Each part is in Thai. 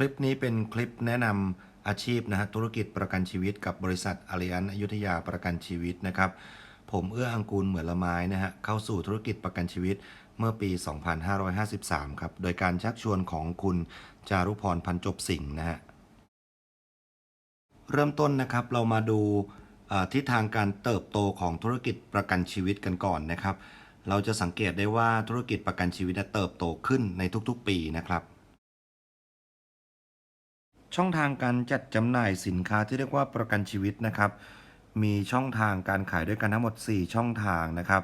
คลิปนี้เป็นคลิปแนะนำอาชีพนะฮะธุรกิจประกันชีวิตกับบริษัทอาริยันอยุธยาประกันชีวิตนะครับ ผมเอื้ออังกูลเหมือนละไม้นะฮะเข้าสู่ธุรกิจประกันชีวิตเมื่อปี 2553 ครับ โดยการชักชวนของคุณจารุพรพันจบสิงห์นะฮะเริ่มต้นนะครับเรามาดูทิศทางการเติบโตของธุรกิจประกันชีวิตกันก่อนนะครับ เราจะสังเกตได้ว่าธุรกิจประกันชีวิตเติบโตขึ้นในทุกๆ ปีนะครับ ช่องทางการจัดจำหน่ายสินค้าที่เรียกว่าประกันชีวิตนะครับ มีช่องทางการขายด้วยกันทั้งหมด 4 ช่องทางนะครับ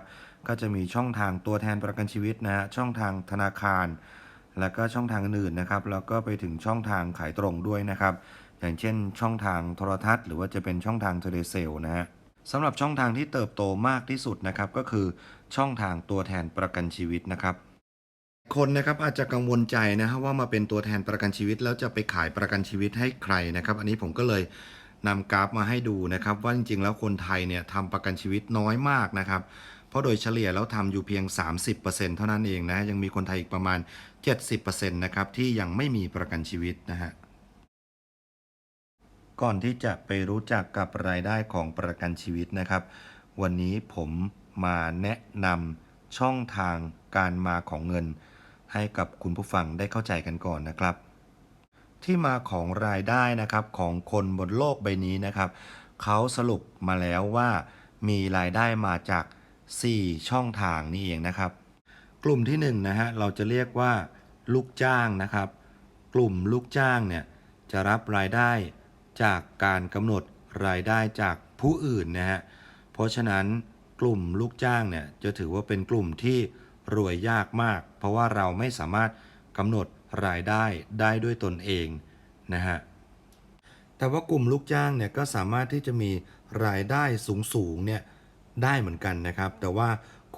ก็จะมีช่องทางตัวแทนประกันชีวิตนะฮะช่องทางธนาคาร แล้วก็ช่องทางอื่นนะครับ แล้วก็ไปถึงช่องทางขายตรงด้วยนะครับ อย่างเช่น ช่องทางโทรทัศน์ หรือว่าจะเป็นช่องทางเทเลเซลนะฮะสำหรับช่องทางที่เติบโตมากที่สุดนะครับ ก็คือช่องทางตัวแทนประกันชีวิตนะครับ คนนะครับอาจจะกังวลใจนะฮะว่ามาเป็นตัวแทนประกันชีวิต แล้วจะไปขายประกันชีวิตให้ใครนะครับ อันนี้ผมก็เลยนำกราฟมาให้ดูนะครับว่าจริงๆ แล้วคนไทยเนี่ยทำประกันชีวิตน้อยมากนะครับ เพราะโดยเฉลี่ยแล้วทำอยู่เพียง 30%เท่านั้นเองนะยังมีคนไทยอีกประมาณ 70%นะครับที่ยังไม่มีประกันชีวิตนะฮะก่อนที่จะไปรู้จักกับรายได้ของประกันชีวิตนะครับ วันนี้ผมมาแนะนำช่องทางการมาของเงิน ให้กับคุณผู้ฟังได้เข้าใจกันก่อนนะครับ ที่มาของรายได้นะครับของคนบนโลกใบนี้นะครับเขาสรุปมาแล้วว่า มีรายได้มาจาก 4 ช่องทางนี่เองนะครับ กลุ่มที่1นงนะฮะเราจะเรียกว่า ลูกจ้างนะครับ กลุ่มลูกจ้างเนี่ยจะรับรายได้จากการกำหนดรายได้จากผู้อื่นนะฮะเพราะฉะนั้นกลุ่มลูกจ้างเนี่ยจะถือว่าเป็นกลุ่มที่ รวยยากมาก เพราะว่าเราไม่สามารถกำหนดรายได้ได้ด้วยตนเองนะฮะแต่ว่ากลุ่มลูกจ้างเนี่ยก็สามารถที่จะมีรายได้สูงๆเนี่ยได้เหมือนกันนะครับ แต่ว่า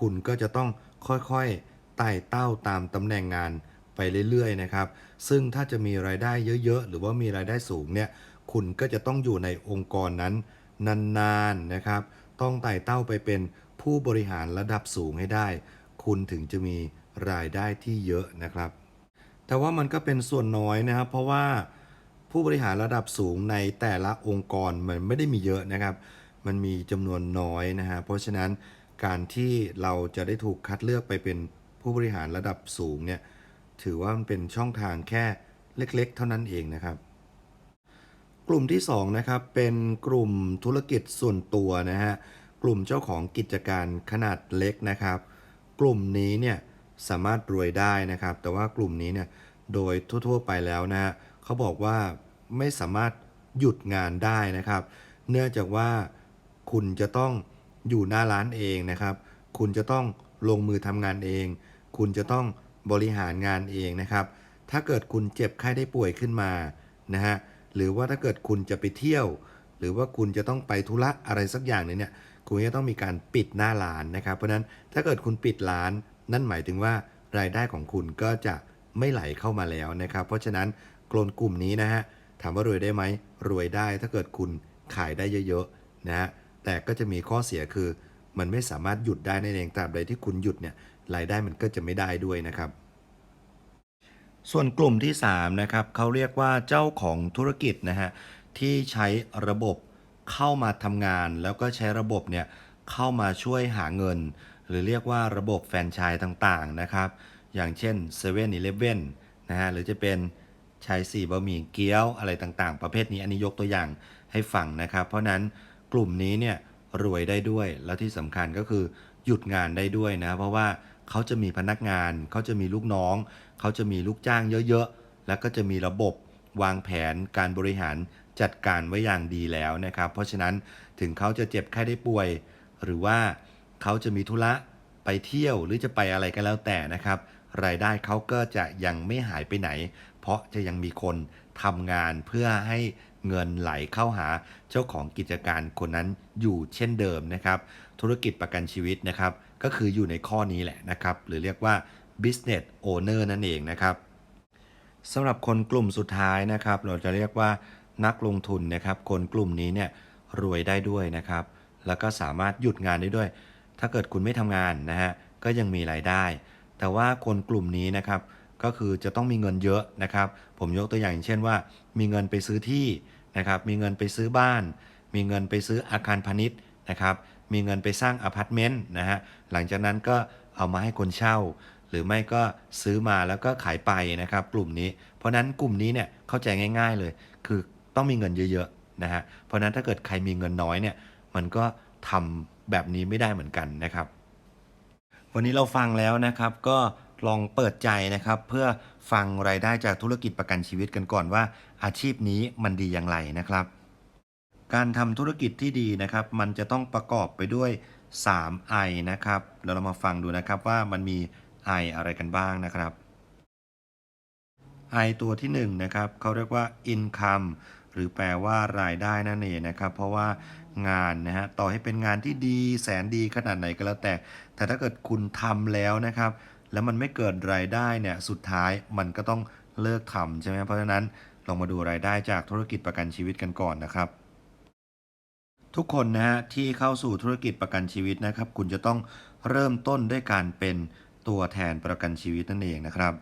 คุณก็จะต้องค่อยๆไต่เต้าตามตำแหน่งงานไปเรื่อยๆนะครับ ซึ่งถ้าจะมีรายได้เยอะๆ หรือว่ามีรายได้สูงเนี่ยคุณก็จะต้องอยู่ในองค์กรนั้นนานๆนะครับ ต้องไต่เต้าไปเป็นผู้บริหารระดับสูงให้ได้ คุณถึงจะมีรายได้ที่เยอะนะครับ แต่ว่ามันก็เป็นส่วนน้อยนะครับ เพราะว่าผู้บริหารระดับสูงในแต่ละองค์กรมันไม่ได้มีเยอะนะครับ มันมีจำนวนน้อยนะฮะเพราะฉะนั้นการที่เราจะได้ถูกคัดเลือกไปเป็นผู้บริหารระดับสูงเนี่ยถือว่ามันเป็นช่องทางแค่เล็กๆ เท่านั้นเองนะครับ กลุ่มที่2นะครับเป็นกลุ่มธุรกิจส่วนตัวนะฮะกลุ่มเจ้าของกิจการขนาดเล็กนะครับ กลุ่มนี้เนี่ยสามารถรวยได้นะครับ แต่ว่ากลุ่มนี้เนี่ยโดยทั่ว ๆ ไปแล้วนะฮะเขาบอกว่าไม่สามารถหยุดงานได้นะครับ เนื่องจากว่าคุณจะต้องอยู่หน้าร้านเองนะครับ คุณจะต้องลงมือทำงานเอง คุณจะต้องบริหารงานเองนะครับ ถ้าเกิดคุณเจ็บไข้ได้ป่วยขึ้นมานะฮะ หรือว่าถ้าเกิดคุณจะไปเที่ยว หรือว่าคุณจะต้องไปธุระอะไรสักอย่างหนึงเนี่ย คุณจะต้องมีการปิดหน้าร้านนะครับ เพราะนั้นถ้าเกิดคุณปิดร้าน นั่นหมายถึงว่ารายได้ของคุณก็จะไม่ไหลเข้ามาแล้วนะครับ เพราะฉะนั้นกลุ่มกลุ่มนี้นะฮะถามว่ารวยได้ไหมรวยได้ถ้าเกิดคุณขายได้เยอะๆนะฮะแต่ก็จะมีข้อเสียคือ มันไม่สามารถหยุดได้นั่นเองตราบใดที่คุณหยุดเนี่ยรายได้มันก็จะไม่ได้ด้วยนะครับ ส่วนกลุ่มที่3นะครับเขาเรียกว่าเจ้าของธุรกิจนะฮะที่ใช้ระบบ เข้ามาทำงาน แล้วก็ใช้ระบบเนี่ยเข้ามาช่วยหาเงิน หรือเรียกว่าระบบแฟรนไชส์ต่างๆนะครับ อย่างเช่น7 e เ e ่ e อนะฮะหรือจะเป็นชายสี่บะหมี่เกี๊ยวอะไรต่างๆ ประเภทนี้อันนี้ยกตัวอย่างให้ฟังนะครับ เพราะฉะนั้นกลุ่มนี้เนี่ยรวยได้ด้วยแล้วที่สำคัญก็คือหยุดงานได้ด้วยนะ เพราะว่าเขาจะมีพนักงานเขาจะมีลูกน้อง เขาจะมีลูกจ้างเยอะๆ แล้วก็จะมีระบบวางแผนการบริหาร จัดการไว้อย่างดีแล้วนะครับ เพราะฉะนั้นถึงเขาจะเจ็บไข้ได้ป่วย หรือว่าเขาจะมีธุระไปเที่ยวหรือจะไปอะไรก็แล้วแต่นะครับ รายได้เขาก็จะยังไม่หายไปไหน เพราะจะยังมีคนทำงานเพื่อให้เงินไหลเข้าหาเจ้าของกิจการคนนั้นอยู่เช่นเดิมนะครับ ธุรกิจประกันชีวิตนะครับ ก็คืออยู่ในข้อนี้แหละนะครับ หรือเรียกว่า business owner นั่นเองนะครับสำหรับคนกลุ่มสุดท้ายนะครับ เราจะเรียกว่า นักลงทุนนะครับคนกลุ่มนี้เนี่ยรวยได้ด้วยนะครับ แล้วก็สามารถหยุดงานได้ด้วย ถ้าเกิดคุณไม่ทำงานนะฮะก็ยังมีรายได้ แต่ว่าคนกลุ่มนี้นะครับก็คือจะต้องมีเงินเยอะนะครับ ผมยกตัวอย่างเช่นว่า มีเงินไปซื้อที่นะครับ มีเงินไปซื้อบ้าน มีเงินไปซื้ออาคารพาณิชย์นะครับ มีเงินไปสร้างอพาร์ตเมนต์นะฮะหลังจากนั้นก็เอามาให้คนเช่า หรือไม่ก็ซื้อมาแล้วก็ขายไปนะครับ กลุ่มนี้ เพราะฉะนั้นกลุ่มนี้เนี่ยเข้าใจง่าย ๆเลย คือ ต้องมีเงินเยอะๆนะฮะเพราะนั้นถ้าเกิดใครมีเงินน้อยเนี่ยมันก็ทำแบบนี้ไม่ได้เหมือนกันนะครับ วันนี้เราฟังแล้วนะครับก็ลองเปิดใจนะครับ เพื่อฟังรายได้จากธุรกิจประกันชีวิตกันก่อนว่า อาชีพนี้มันดีอย่างไรนะครับ การทำธุรกิจที่ดีนะครับ มันจะต้องประกอบไปด้วย 3 I นะครับแล้วเรามาฟังดูนะครับว่ามันมี I อะไรกันบ้างนะครับ I ตัวที่1นะครับเขาเรียกว่า income หรือแปลว่ารายได้นั่นเองนะครับ เพราะว่างานนะฮะต่อให้เป็นงานที่ดีแสนดีขนาดไหนก็แล้วแต่ แต่ถ้าเกิดคุณทำแล้วนะครับ แล้วมันไม่เกิดรายได้เนี่ยสุดท้ายมันก็ต้องเลิกทำใช่ไหมเพราะฉะนั้นลองมาดูรายได้จากธุรกิจประกันชีวิตกันก่อนนะครับทุกคนนะฮะที่เข้าสู่ธุรกิจประกันชีวิตนะครับ คุณจะต้องเริ่มต้นด้วยการเป็นตัวแทนประกันชีวิตนั่นเองนะครับ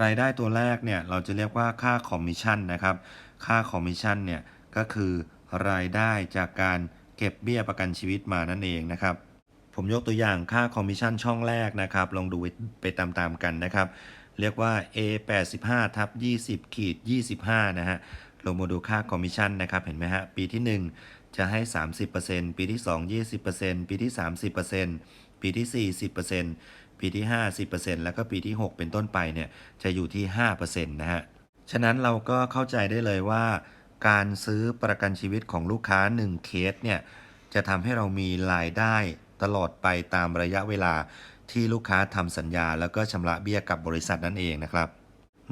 รายได้ตัวแรกเนี่ยเราจะเรียกว่าค่าคอมมิชชั่นนะครับ ค่าคอมมิชชั่นเนี่ยก็คือรายได้จากการเก็บเบี้ยประกันชีวิตมานั่นเองนะครับ ผมยกตัวอย่างค่าคอมมิชชั่นช่องแรกนะครับ ลองดูไปตามๆกันนะครับ เรียกว่า A 8 5ทับ20ขีด25 นะฮะลงมาดูค่าคอมมิชชั่นนะครับเห็นไหมฮะปีที่ 1 จะให้ 30%ปีที่ 2 20%ปีที่ 30%ปีที่ 40% ปีที่50%แล้วก็ปีที่ 6 เป็นต้นไปเนี่ยจะอยู่ที่ 5%นะฮะ ฉะนั้นเราก็เข้าใจได้เลยว่า การซื้อประกันชีวิตของลูกค้า 1 เคสเนี่ยจะทำให้เรามีรายได้ตลอดไปตามระยะเวลาที่ลูกค้าทำสัญญา แล้วก็ชำระเบี้ยกับบริษัทนั่นเองนะครับ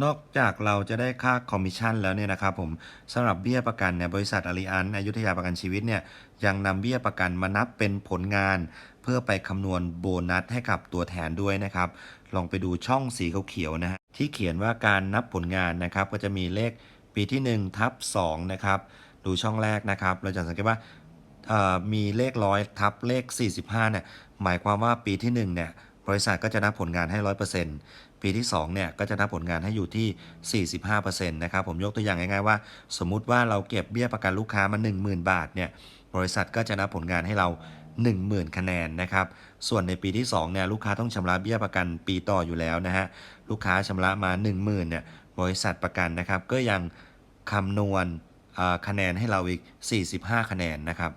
นอกจากเราจะได้ค่าคอมมิชชั่นแล้วเนี่ยนะครับผมสำหรับเบี้ยประกันเนี่ยบริษัทอาริอันอยุธยาประกันชีวิตเนี่ยยังนำเบี้ยประกันมานับเป็นผลงาน เพื่อไปคำนวณโบนัสให้กับตัวแทนด้วยนะครับ ลองไปดูช่องสีเขียวๆนะฮะที่เขียนว่าการนับผลงานนะครับ ก็จะมีเลขปีที่1ทับ2นะครับ ดูช่องแรกนะครับ เราจะสังเกตว่ามีเลขร้อยทับเลข 45เนี่ยหมายความว่าปีที่1เนี่ยบริษัทก็จะนับผลงานให้ 100%ปีที่2เนี่ยก็จะนับผลงานให้อยู่ที่ 45%นะครับผมยกตัวอย่างง่ายๆว่า สมมุติว่าเราเก็บเบี้ยประกันลูกค้ามา 10,000 บาทเนี่ยบริษัทก็จะนับผลงานให้เรา 10,000 คะแนนนะครับ ส่วนในปีที่2เนี่ยลูกค้าต้องชำระเบี้ยประกันปีต่ออยู่แล้วนะฮะ ลูกค้าชำระมา 10,000เนี่ยบริษัทประกันนะครับก็ยังคำนวณคะแนนให้เราอีก 45 คะแนนนะครับ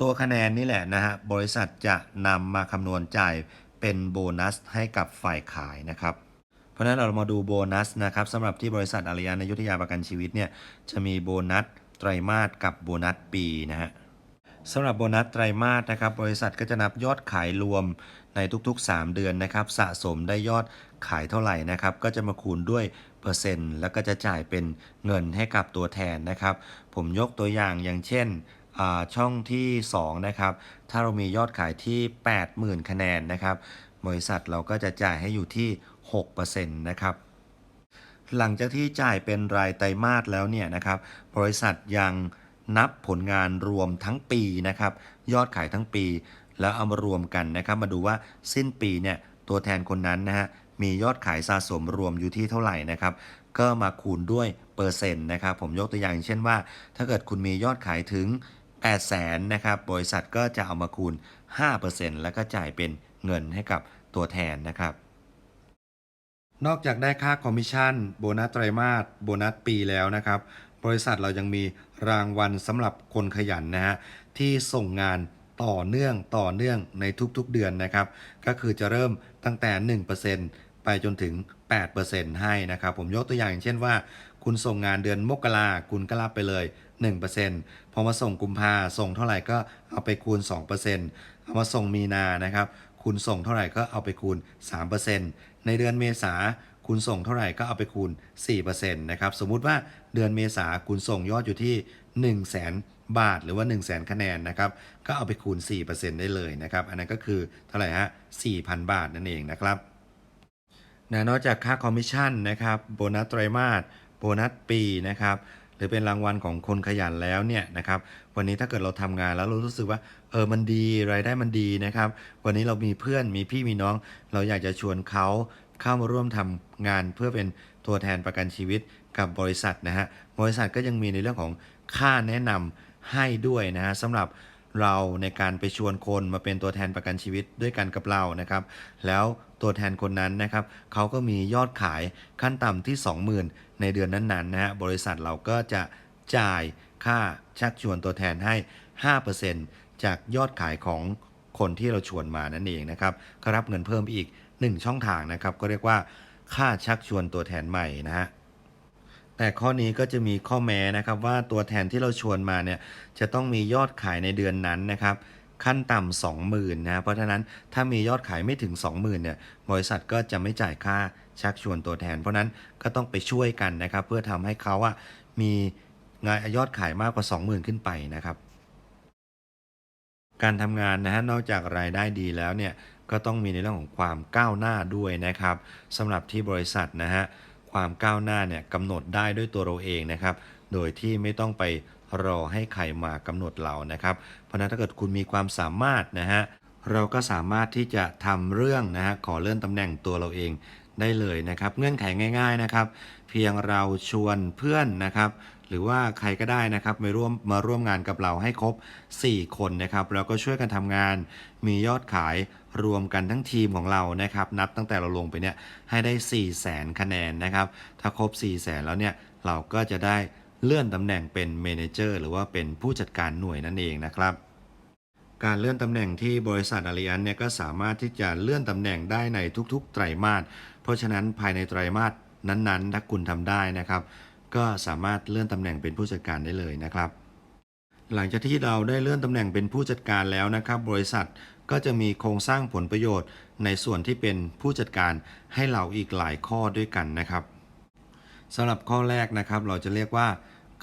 ตัวคะแนนนี่แหละนะฮะบริษัทจะนำมาคำนวณจ่ายเป็นโบนัสให้กับฝ่ายขายนะครับเพราะฉะนั้นเรามาดูโบนัสนะครับสำหรับที่บริษัทอารยานยุทธยาประกันชีวิตเนี่ยจะมีโบนัสไตรมาสกับโบนัสปีนะฮะ สำหรับโบนัสไตรมาสนะครับบริษัทก็จะนับยอดขายรวมในทุกๆ 3 เดือนนะครับสะสมได้ยอดขายเท่าไหร่นะครับก็จะมาคูณด้วยเปอร์เซ็นต์แล้วก็จะจ่ายเป็นเงินให้กับตัวแทนนะครับ ผมยกตัวอย่างอย่างเช่นอ่าช่องที่2นะครับถ้าเรามียอดขายที่ 80,000 คะแนนนะครับบริษัทเราก็จะจ่ายให้อยู่ที่ 6%นะครับหลังจากที่จ่ายเป็นรายไตรมาสแล้วเนี่ยนะครับบริษัทยัง นับผลงานรวมทั้งปีนะครับ ยอดขายทั้งปี แล้วเอามารวมกันนะครับ มาดูว่าสิ้นปีเนี่ยตัวแทนคนนั้นนะฮะมียอดขายสะสมรวมอยู่ที่เท่าไหร่นะครับ ก็มาคูณด้วยเปอร์เซ็นต์นะครับ ผมยกตัวอย่างเช่นว่า ถ้าเกิดคุณมียอดขายถึง 8 0 0แสนนะครับ บริษัทก็จะเอามาคูณ 5%แล้วก็จ่ายเป็นเงินให้กับตัวแทนนะครับ นอกจากได้ค่าคอมมิชชั่น โบนัสไตรมาส โบนัสปีแล้วนะครับ บริษัทเรายังมีรางวัลสำหรับคนขยันนะฮะที่ส่งงานต่อเนื่องต่อเนื่องในทุกๆเดือนนะครับ ก็คือจะเริ่มตั้งแต่ 1%ไปจนถึง 8%ให้นะครับ ผมยกตัวอย่างเช่นว่า คุณส่งงานเดือนมกราคุณก็รับไปเลย 1%พอมาส่งกุมภาส่งเท่าไหร่ก็เอาไปคูณ 2%เอามาส่งมีนานะครับ คุณส่งเท่าไหร่ก็เอาไปคูณ 3%ในเดือนเมษา คุณส่งเท่าไหร่ก็เอาไปคูณ4%นะครับสมมุติว่าเดือนเมษาคุณส่งยอดอยู่ที่ 1 0 0 0 0แบาทหรือว่า 1 0 0 0 0 0คะแนนนะครับก็เอาไปคูณ 4%ได้เลยนะครับอันนั้นก็คือเท่าไหร่ฮะ4,000 บาทนั่นเองนะครับนะนอกจากค่าคอมมิชชั่นนะครับโบนัสไตรมาสโบนัสปีนะครับหรือเป็นรางวัลของคนขยันแล้วเนี่ยนะครับวันนี้ถ้าเกิดเราทำงานแล้วเรารู้สึกว่าเออมันดีรายได้มันดีนะครับ วันนี้เรามีเพื่อนมีพี่มีน้อง เราอยากจะชวนเขา เข้ามาร่วมทำงานเพื่อเป็นตัวแทนประกันชีวิตกับบริษัทนะฮะบริษัทก็ยังมีในเรื่องของค่าแนะนำให้ด้วยนะฮะสำหรับเราในการไปชวนคนมาเป็นตัวแทนประกันชีวิตด้วยกันกับเรานะครับ แล้วตัวแทนคนนั้นนะครับเขาก็มียอดขายขั้นต่ำที่ 20,000 ในเดือนนั้นๆนะฮะบริษัทเราก็จะจ่ายค่าชักชวนตัวแทนให้ 5%จากยอดขายของคนที่เราชวนมานั่นเองนะครับก็รับเงินเพิ่มอีก 1 ช่องทางนะครับ ก็เรียกว่าค่าชักชวนตัวแทนใหม่นะฮะแต่ข้อนี้ก็จะมีข้อแม้นะครับว่าตัวแทนที่เราชวนมาเนี่ยจะต้องมียอดขายในเดือนนั้นนะครับขั้นต่ำ20,000นะเพราะฉะนั้นถ้ามียอดขายไม่ถึง 20,000เนี่ยบริษัทก็จะไม่จ่ายค่าชักชวนตัวแทน เพราะฉะนั้นก็ต้องไปช่วยกันนะครับ เพื่อทำให้เขาอะมีงานยอดขายมากกว่า 20,000 ขึ้นไปนะครับ การทำงานนะฮะนอกจากรายได้ดีแล้วเนี่ย ก็ต้องมีในเรื่องของความก้าวหน้าด้วยนะครับสำหรับที่บริษัทนะฮะความก้าวหน้าเนี่ยกำหนดได้ด้วยตัวเราเองนะครับ โดยที่ไม่ต้องไปรอให้ใครมากำหนดเรานะครับ เพราะนั้นถ้าเกิดคุณมีความสามารถนะฮะเราก็สามารถที่จะทำเรื่องนะฮะขอเลื่อนตำแหน่งตัวเราเองได้เลยนะครับ เงื่อนไขง่าย ๆนะครับ เพียงเราชวนเพื่อนนะครับ หรือว่าใครก็ได้นะครับมาร่วมมาร่วมงานกับเราให้ครบ 4 คนนะครับ แล้วก็ช่วยกันทำงานมียอดขาย รวมกันทั้งทีมของเรานะครับ นับตั้งแต่เราลงไปเนี่ยให้ได้ 4 0 0แสนคะแนนนะครับ ถ้าครบ4 0 0แสนแล้วเนี่ยเราก็จะได้เลื่อนตำแหน่งเป็นเมนเจอร์หรือว่าเป็นผู้จัดการหน่วยนั่นเองนะครับการเลื่อนตำแหน่งที่บริษัทอาริอันเนี่ยก็สามารถที่จะเลื่อนตำแหน่งได้ในทุกๆ ไตรมาส เพราะฉะนั้นภายในไตรมาสนั้นๆ ถ้าคุณทำได้นะครับ ก็สามารถเลื่อนตำแหน่งเป็นผู้จัดการได้เลยนะครับ หลังจากที่เราได้เลื่อนตำแหน่งเป็นผู้จัดการแล้วนะครับ บริษัท ก็จะมีโครงสร้างผลประโยชน์ในส่วนที่เป็นผู้จัดการให้เราอีกหลายข้อด้วยกันนะครับสำหรับข้อแรกนะครับ เราจะเรียกว่า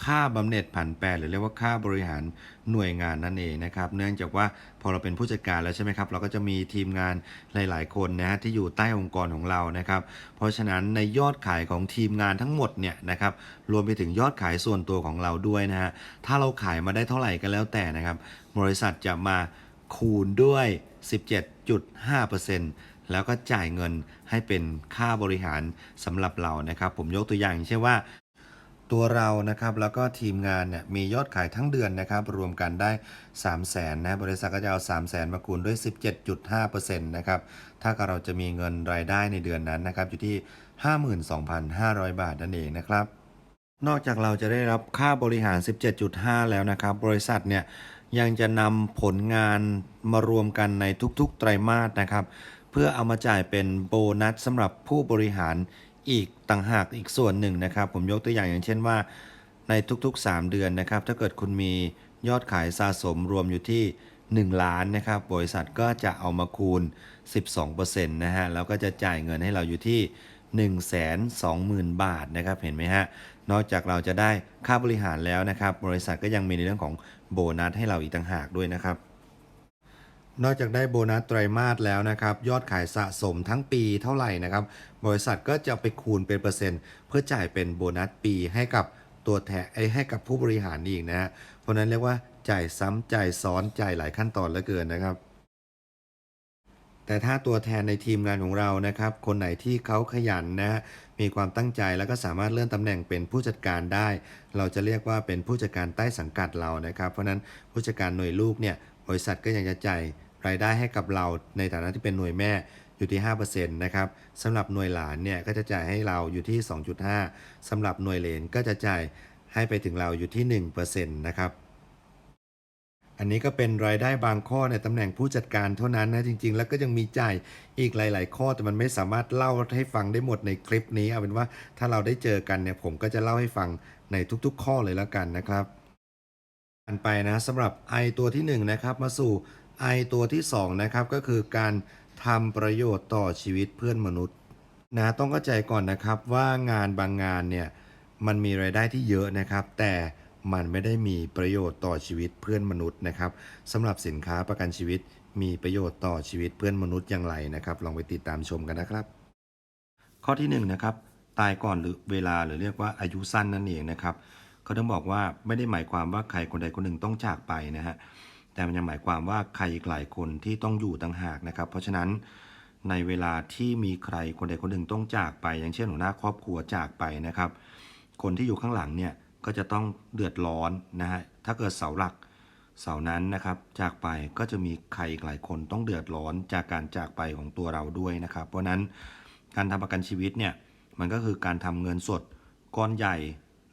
ค่าบำเหน็จผันแปรหรือเรียกว่าค่าบริหารหน่วยงานนั่นเองนะครับ เนื่องจากว่าพอเราเป็นผู้จัดการแล้วใช่ไหมครับ เราก็จะมีทีมงานหลาย ๆ คนนะฮะที่อยู่ใต้องค์กรของเรานะครับ เพราะฉะนั้นในยอดขายของทีมงานทั้งหมดเนี่ยนะครับรวมไปถึงยอดขายส่วนตัวของเราด้วยนะฮะถ้าเราขายมาได้เท่าไหร่ก็แล้วแต่นะครับ บริษัทจะมา คูณด้วย 17.5%แล้วก็จ่ายเงินให้เป็นค่าบริหารสำหรับเรานะครับ ผมยกตัวอย่างเช่นว่า ตัวเรานะครับแล้วก็ทีมงานเนี่ยมียอดขายทั้งเดือนนะครับ รวมกันได้ 3 0 0แสนนะบริษัทก็จะเอา 3 0 0แสนมาคูณด้วย 17.5%นะครับถ้าเราจะมีเงินรายได้ในเดือนนั้นนะครับอยู่ที่ 52,500 บาทนั่นเองนะครับนอกจากเราจะได้รับค่าบริหาร 17.5 แล้วนะครับ บริษัทเนี่ย ยังจะนำผลงานมารวมกันในทุกๆ ไตรมาสนะครับ เพื่อเอามาจ่ายเป็นโบนัสสำหรับผู้บริหารอีกต่างหากอีกส่วนหนึ่งนะครับ ผมยกตัวอย่างอย่างเช่นว่า ในทุกๆ 3 เดือนนะครับ ถ้าเกิดคุณมียอดขายสะสมรวมอยู่ที่ 1 ล้านนะครับ บริษัทก็จะเอามาคูณ 12%นะฮะแล้วก็จะจ่ายเงินให้เราอยู่ที่ 120,000 บาทนะครับเห็นไหมฮะ นอกจากเราจะได้ค่าบริหารแล้วนะครับ บริษัทก็ยังมีในเรื่องของโบนัสให้เราอีกต่างหากด้วยนะครับ นอกจากได้โบนัสไตรมาสแล้วนะครับ ยอดขายสะสมทั้งปีเท่าไหร่นะครับ บริษัทก็จะไปคูณเป็นเปอร์เซ็นต์ เพื่อจ่ายเป็นโบนัสปีให้กับตัวแทนไอ้ให้กับผู้บริหารอีกนะฮะเพราะฉะนั้นเรียกว่าจ่ายซ้ำจ่ายซ้อนจ่ายหลายขั้นตอนเหลือเกินนะครับ แต่ถ้าตัวแทนในทีมงานของเรานะครับ คนไหนที่เขาขยันนะฮะมีความตั้งใจแล้วก็สามารถเลื่อนตำแหน่งเป็นผู้จัดการได้ เราจะเรียกว่าเป็นผู้จัดการใต้สังกัดเรานะครับ เพราะนั้นผู้จัดการหน่วยลูกเนี่ยบริษัทก็ยังจะจ่ายรายได้ให้กับเราในฐานะที่เป็นหน่วยแม่อยู่ที่ 5%นะครับสำหรับหน่วยหลานเนี่ยก็จะจ่ายให้เราอยู่ที่ 2.5สำหรับหน่วยเหลนก็จะจ่ายให้ไปถึงเราอยู่ที่ 1%นะครับ อันนี้ก็เป็นรายได้บางข้อในตำแหน่งผู้จัดการเท่านั้นนะจริง ๆ แล้วก็ยังมีจ่ายอีกหลาย ๆ ข้อแต่มันไม่สามารถเล่าให้ฟังได้หมดในคลิปนี้เอาเป็นว่าถ้าเราได้เจอกันเนี่ยผมก็จะเล่าให้ฟังในทุกๆ ข้อเลยแล้วกันนะครับอันไปนะสำหรับ I ตัวที่1นะครับมาสู่ I ตัวที่2นะครับก็คือการทำประโยชน์ต่อชีวิตเพื่อนมนุษย์นะต้องเข้าใจก่อนนะครับว่างานบางงานเนี่ยมันมีรายได้ที่เยอะนะครับ แต่ มันไม่ได้มีประโยชน์ต่อชีวิตเพื่อนมนุษย์นะครับสำหรับสินค้าประกันชีวิต มีประโยชน์ต่อชีวิตเพื่อนมนุษย์อย่างไรนะครับ ลองไปติดตามชมกันนะครับ ข้อที่1นงนะครับตายก่อนหรือเวลาหรือเรียกว่าอายุสั้นนั่นเองนะครับเขาต้องบอกว่าไม่ได้หมายความว่าใครคนใดคนหนึ่งต้องจากไปนะฮะแต่มันยังหมายความว่าใครอีกหลายคนที่ต้องอยู่ต่างหากนะครับ เพราะฉะนั้นในเวลาที่มีใครคนใดคนหนึ่งต้องจากไป อย่างเช่นหัวหน้าครอบครัวจากไปนะครับ คนที่อยู่ข้างหลังเนี่ย ก็จะต้องเดือดร้อนนะฮะถ้าเกิดเสาหลักเสานั้นนะครับ จากไปก็จะมีใครอีกหลายคนต้องเดือดร้อนจากการจากไปของตัวเราด้วยนะครับ เพราะนั้นการทำประกันชีวิตเนี่ยมันก็คือการทำเงินสดก้อนใหญ่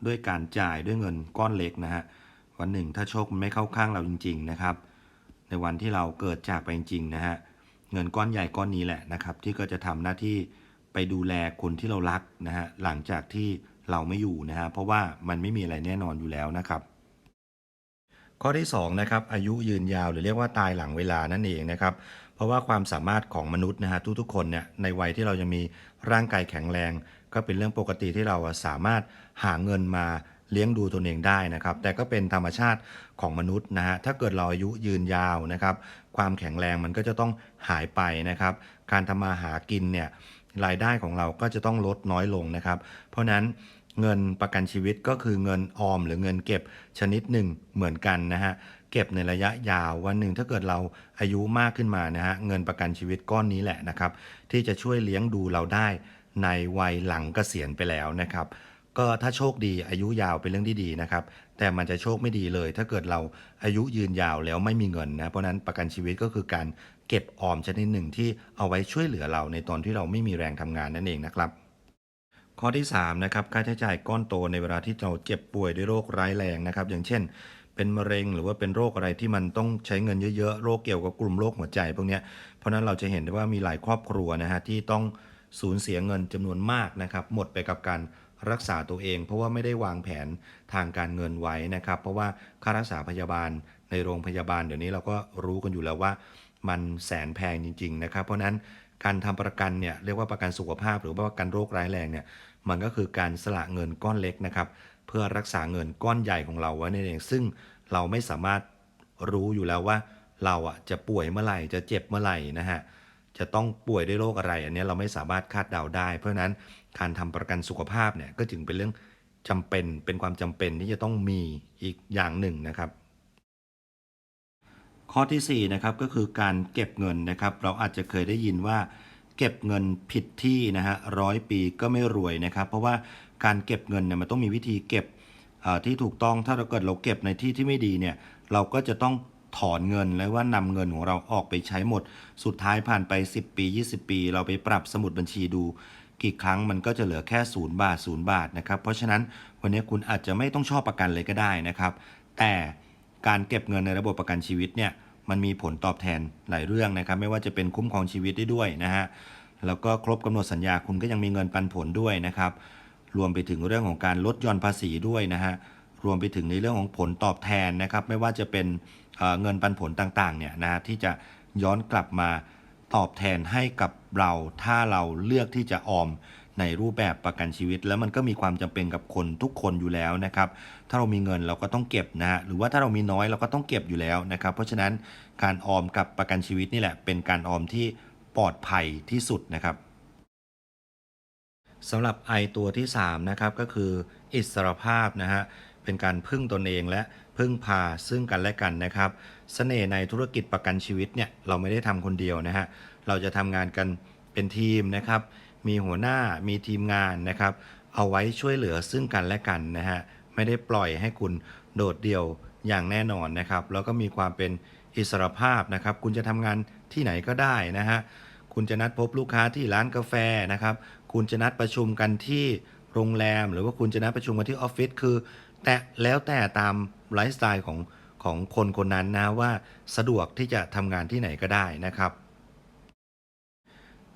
ด้วยการจ่ายด้วยเงินก้อนเล็กนะฮะวันหนึ่งถ้าโชคมันไม่เข้าข้างเราจริง ๆนะครับ ในวันที่เราเกิดจากไปจริงๆนะฮะเงินก้อนใหญ่ก้อนนี้แหละนะครับ ที่ก็จะทำหน้าที่ไปดูแลคนที่เรารักนะฮะหลังจากที่ เราไม่อยู่นะฮะเพราะว่ามันไม่มีอะไรแน่นอนอยู่แล้วนะครับข้อที่2นะครับอายุยืนยาวหรือเรียกว่าตายหลังเวลานั่นเองนะครับเพราะว่าความสามารถของมนุษย์นะฮะทุกๆคนเนี่ยในวัยที่เรายังมีร่างกายแข็งแรง ก็เป็นเรื่องปกติที่เราสามารถหาเงินมาเลี้ยงดูตนเองได้นะครับ แต่ก็เป็นธรรมชาติของมนุษย์นะฮะถ้าเกิดเราอายุยืนยาวนะครับ ความแข็งแรงมันก็จะต้องหายไปนะครับ การทำมาหากินเนี่ยรายได้ของเราก็จะต้องลดน้อยลงนะครับ เพราะนั้น เงินประกันชีวิตก็คือเงินออมหรือเงินเก็บชนิดหนึ่งเหมือนกันนะฮะเก็บในระยะยาววันหนึ่งถ้าเกิดเราอายุมากขึ้นมานะฮะเงินประกันชีวิตก้อนนี้แหละนะครับที่จะช่วยเลี้ยงดูเราได้ในวัยหลังเกษียณไปแล้วนะครับ ก็ถ้าโชคดีอายุยาวเป็นเรื่องที่ดีนะครับ แต่มันจะโชคไม่ดีเลย ถ้าเกิดเราอายุยืนยาวแล้วไม่มีเงินนะเพราะนั้นประกันชีวิตก็คือการเก็บออมชนิดหนึ่งที่เอาไว้ช่วยเหลือเราในตอนที่เราไม่มีแรงทำงานนั่นเองนะครับ ข้อที่3นะครับค่าใช้จ่ายก้อนโตในเวลาที่เราเจ็บป่วยด้วยโรคร้ายแรงนะครับ อย่างเช่น เป็นมะเร็งหรือว่าเป็นโรคอะไรที่มันต้องใช้เงินเยอะๆ โรคเกี่ยวกับกลุ่มโรคหัวใจพวกนี้เพราะนั้นเราจะเห็นได้ว่ามีหลายครอบครัวนะฮะที่ต้องสูญเสียเงินจำนวนมากนะครับ หมดไปกับการรักษาตัวเอง เพราะว่าไม่ได้วางแผนทางการเงินไว้นะครับ เพราะว่าค่ารักษาพยาบาลในโรงพยาบาลเดี๋ยวนี้เราก็รู้กันอยู่แล้วว่ามันแสนแพงจริง ๆ นะครับ เพราะฉะนั้นการทำประกันเนี่ยเรียกว่าประกันสุขภาพหรือว่าประกันโรคร้ายแรงเนี่ย มันก็คือการสละเงินก้อนเล็กนะครับ เพื่อรักษาเงินก้อนใหญ่ของเราไว้นั่นเองซึ่งเราไม่สามารถรู้อยู่แล้วว่า เราอะจะป่วยเมื่อไหร่จะเจ็บเมื่อไหร่นะฮะจะต้องป่วยด้วยโรคอะไร อันนี้เราไม่สามารถคาดเดาได้ เพราะนั้นการทำประกันสุขภาพเนี่ยก็จึงเป็นเรื่องจำเป็นเป็นความจำเป็นที่จะต้องมีอีกอย่างหนึ่งนะครับ ข้อที่4นะครับก็คือการเก็บเงินนะครับ เราอาจจะเคยได้ยินว่า เก็บเงินผิดที่นะฮะร้อยปีก็ไม่รวยนะครับ เพราะว่าการเก็บเงินเนี่ยมันต้องมีวิธีเก็บที่ถูกต้องถ้าเราเกิดเราเก็บในที่ที่ไม่ดีเนี่ยเราก็จะต้องถอนเงินแล้วว่านำเงินของเราออกไปใช้หมด สุดท้ายผ่านไป 10 ปี 20 ปี เราไปปรับสมุดบัญชีดู กี่ครั้งมันก็จะเหลือแค่ศูนย์บาทศูนย์บาทนะครับ เพราะฉะนั้นวันนี้คุณอาจจะไม่ต้องชอบประกันเลยก็ได้นะครับ แต่การเก็บเงินในระบบประกันชีวิตเนี่ย มันมีผลตอบแทนหลายเรื่องนะครับ ไม่ว่าจะเป็นคุ้มครองชีวิตได้ด้วยนะฮะแล้วก็ครบกำหนดสัญญาคุณก็ยังมีเงินปันผลด้วยนะครับ รวมไปถึงเรื่องของการลดหย่อนภาษีด้วยนะฮะรวมไปถึงในเรื่องของผลตอบแทนนะครับ ไม่ว่าจะเป็นเเงินปันผลต่างๆเนี่ยนะฮะที่จะย้อนกลับมาตอบแทนให้กับเราถ้าเราเลือกที่จะออมในรูปแบบประกันชีวิต แล้วมันก็มีความจำเป็นกับคนทุกคนอยู่แล้วนะครับ ถ้าเรามีเงินเราก็ต้องเก็บนะฮะหรือว่าถ้าเรามีน้อยเราก็ต้องเก็บอยู่แล้วนะครับ เพราะฉะนั้นการออมกับประกันชีวิตนี่แหละ เป็นการออมที่ปลอดภัยที่สุดนะครับสำหรับไอตัวที่3นะครับก็คืออิสรภาพนะฮะเป็นการพึ่งตนเองและพึ่งพาซึ่งกันและกันนะครับเสน่ห์ในธุรกิจประกันชีวิตเนี่ยเราไม่ได้ทำคนเดียวนะฮะเราจะทำงานกันเป็นทีมนะครับ มีหัวหน้ามีทีมงานนะครับ เอาไว้ช่วยเหลือซึ่งกันและกันนะฮะไม่ได้ปล่อยให้คุณโดดเดี่ยวอย่างแน่นอนนะครับ แล้วก็มีความเป็นอิสรภาพนะครับ คุณจะทำงานที่ไหนก็ได้นะฮะคุณจะนัดพบลูกค้าที่ร้านกาแฟนะครับ คุณจะนัดประชุมกันที่โรงแรม หรือว่าคุณจะนัดประชุมกันที่ออฟฟิศคือ แต่แล้วแต่ตามไลฟ์สไตล์ของของคนคนนั้นนะว่าสะดวกที่จะทำงานที่ไหนก็ได้นะครับ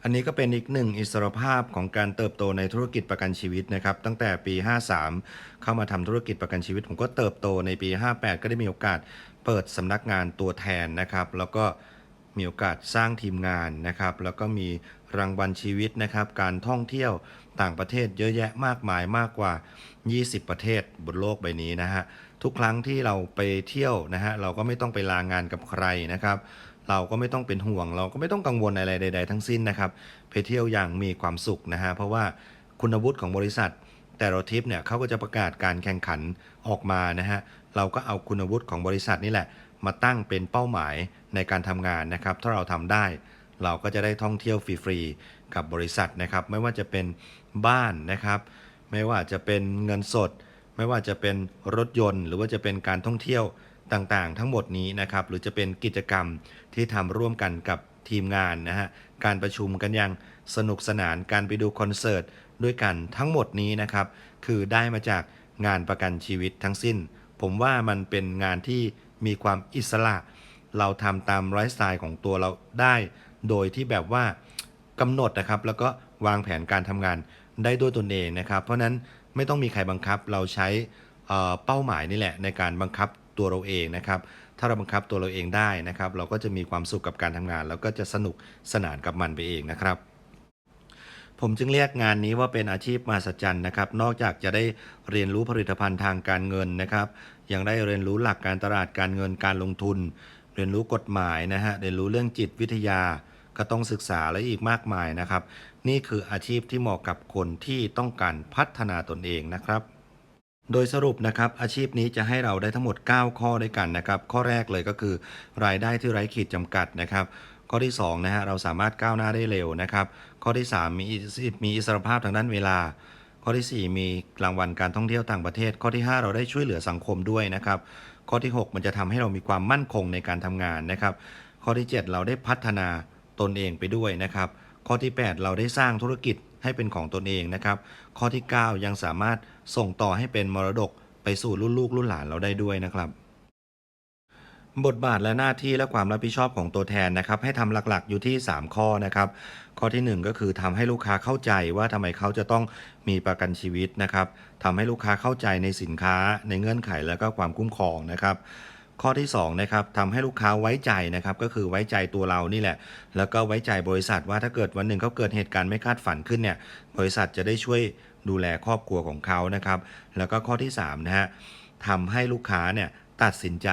อันนี้ก็เป็นอีกหนึ่งอิสรภาพของการเติบโตในธุรกิจประกันชีวิตนะครับ ตั้งแต่ปี 53 เข้ามาทำธุรกิจประกันชีวิต ผมก็เติบโตในปี 58 ก็ได้มีโอกาสเปิดสำนักงานตัวแทนนะครับ แล้วก็มีโอกาสสร้างทีมงานนะครับ แล้วก็มีรางวัลชีวิตนะครับ การท่องเที่ยวต่างประเทศเยอะแยะมากมายมากกว่า 20 ประเทศบนโลกใบนี้นะฮะทุกครั้งที่เราไปเที่ยวนะฮะเราก็ไม่ต้องไปลางานกับใครนะครับ เราก็ไม่ต้องเป็นห่วง เราก็ไม่ต้องกังวลอะไรใด ๆ ทั้งสิ้นนะครับไปเที่ยวอย่างมีความสุขนะฮะเพราะว่าคุณวุฒิของบริษัท แต่ละทริปเนี่ยเขาก็จะประกาศการแข่งขันออกมานะฮะเราก็เอาคุณวุฒิของบริษัทนี่แหละ มาตั้งเป็นเป้าหมายในการทำงานนะครับถ้าเราทำได้ เราก็จะได้ท่องเที่ยวฟรีๆกับบริษัทนะครับไม่ว่าจะเป็นบ้านนะครับ ไม่ว่าจะเป็นเงินสด ไม่ว่าจะเป็นรถยนต์ หรือว่าจะเป็นการท่องเที่ยว ต่างๆ ทั้งหมดนี้นะครับหรือจะเป็นกิจกรรมที่ทำร่วมกันกับทีมงานนะฮะการประชุมกันอย่างสนุกสนานการไปดูคอนเสิร์ตด้วยกันทั้งหมดนี้นะครับคือได้มาจากงานประกันชีวิตทั้งสิ้น ผมว่ามันเป็นงานที่มีความอิสระ เราทำตามไลฟ์สไตล์ของตัวเราได้ โดยที่แบบว่ากำหนดนะครับ แล้วก็วางแผนการทำงานได้ด้วยตนเองนะครับ เพราะฉะนั้นไม่ต้องมีใครบังคับเราใช้เป้าหมายนี่แหละในการบังคับ ตัวเราเองนะครับ ถ้าเราบังคับตัวเราเองได้นะครับ เราก็จะมีความสุขกับการทำงาน แล้วก็จะสนุกสนานกับมันไปเองนะครับผมจึงเรียกงานนี้ว่าเป็นอาชีพมหัศจรรย์นะครับ นอกจากจะได้เรียนรู้ผลิตภัณฑ์ทางการเงินนะครับ ยังได้เรียนรู้หลักการตลาดการเงินการลงทุน เรียนรู้กฎหมายนะฮะ เรียนรู้เรื่องจิตวิทยา ก็ต้องศึกษาและอีกมากมายนะครับ นี่คืออาชีพที่เหมาะกับคนที่ต้องการพัฒนาตนเองนะครับ โดยสรุปนะครับอาชีพนี้จะให้เราได้ทั้งหมด 9 ข้อด้วยกันนะครับ ข้อแรกเลยก็คือ รายได้ที่ไร้ขีดจำกัดนะครับ ข้อที่2นะฮะเราสามารถก้าวหน้าได้เร็วนะครับ ข้อที่ 3 มีมีอิสรภาพทางด้านเวลา ข้อทีสี่4 มีรางวัลการท่องเที่ยวต่างประเทศ ข้อที่ 5 เราได้ช่วยเหลือสังคมด้วยนะครับ ข้อที่ 6 มันจะทำให้เรามีความมั่นคงในการทำงานนะครับ ข้อที่ 7 เราได้พัฒนาตนเองไปด้วยนะครับ ข้อที่ 8 เราได้สร้างธุรกิจ ให้เป็นของตนเองนะครับ ข้อที่ 9 ยังสามารถส่งต่อให้เป็นมรดกไปสู่รุ่นลูกรุ่นหลานเราได้ด้วยนะครับ บทบาทและหน้าที่และความรับผิดชอบของตัวแทนนะครับ ให้ทำหลักๆอยู่ที่ 3 ข้อนะครับ ข้อทีหนึ่1 ก็คือทำให้ลูกค้าเข้าใจว่าทำไมเขาจะต้องมีประกันชีวิตนะครับทำให้ลูกค้าเข้าใจในสินค้า ในเงื่อนไขและก็ความคุ้มครองนะครับ ข้อที่2นะครับทำให้ลูกค้าไว้ใจนะครับก็คือไว้ใจตัวเรานี่แหละ แล้วก็ไว้ใจบริษัทว่าถ้าเกิดวันหนึ่งเขาเกิดเหตุการณ์ไม่คาดฝันขึ้นเนี่ยบริษัทจะได้ช่วยดูแลครอบครัวของเขานะครับ แล้วก็ข้อที่3นะฮะทำให้ลูกค้าเนี่ยตัดสินใจ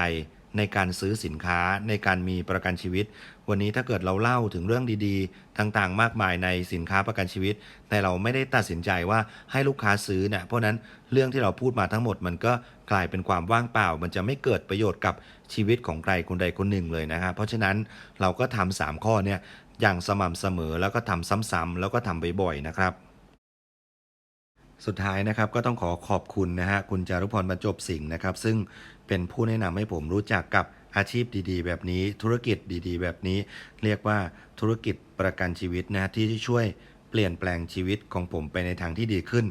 ในการซื้อสินค้าในการมีประกันชีวิต วันนี้ถ้าเกิดเราเล่าถึงเรื่องดีๆ ต่างๆ มากมายในสินค้าประกันชีวิต แต่เราไม่ได้ตัดสินใจว่าให้ลูกค้าซื้อเนี่ยเพราะฉะนั้นเรื่องที่เราพูดมาทั้งหมดมันก็ กลายเป็นความว่างเปล่า มันจะไม่เกิดประโยชน์กับชีวิตของใครคนใดคนหนึ่งเลยนะครับเพราะฉะนั้นเราก็ทำสามข้อเนี่ยอย่างสม่ำเสมอแล้วก็ทำซ้ำๆแล้วก็ทำบ่อยๆนะครับสุดท้ายนะครับก็ต้องขอขอบคุณนะฮะคุณจารุพรบรรจบสิงห์นะครับ ซึ่งเป็นผู้แนะนำให้ผมรู้จักกับอาชีพดีๆ แบบนี้ธุรกิจดีๆ แบบนี้ เรียกว่าธุรกิจประกันชีวิตนะที่ช่วยเปลี่ยนแปลงชีวิตของผมไปในทางที่ดีขึ้น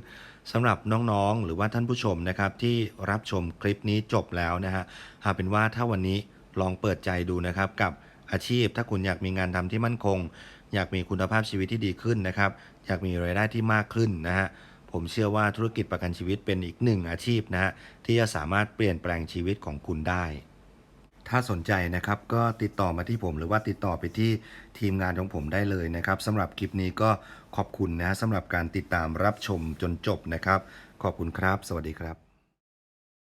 สำหรับน้องๆ หรือว่าท่านผู้ชมนะครับที่รับชมคลิปนี้จบแล้วนะฮะหากเป็นว่าถ้าวันนี้ลองเปิดใจดูนะครับกับอาชีพ ถ้าคุณอยากมีงานทำที่มั่นคง อยากมีคุณภาพชีวิตที่ดีขึ้นนะครับอยากมีรายได้ที่มากขึ้นนะฮะผมเชื่อว่าธุรกิจประกันชีวิตเป็นอีกหนึ่งอาชีพนะฮะที่จะสามารถเปลี่ยนแปลงชีวิตของคุณได้ ถ้าสนใจนะครับก็ติดต่อมาที่ผมหรือว่าติดต่อไปที่ทีมงานของผมได้เลยนะครับสำหรับคลิปนี้ก็ ขอบคุณนะสำหรับการติดตามรับชมจนจบนะครับ ขอบคุณครับ สวัสดีครับ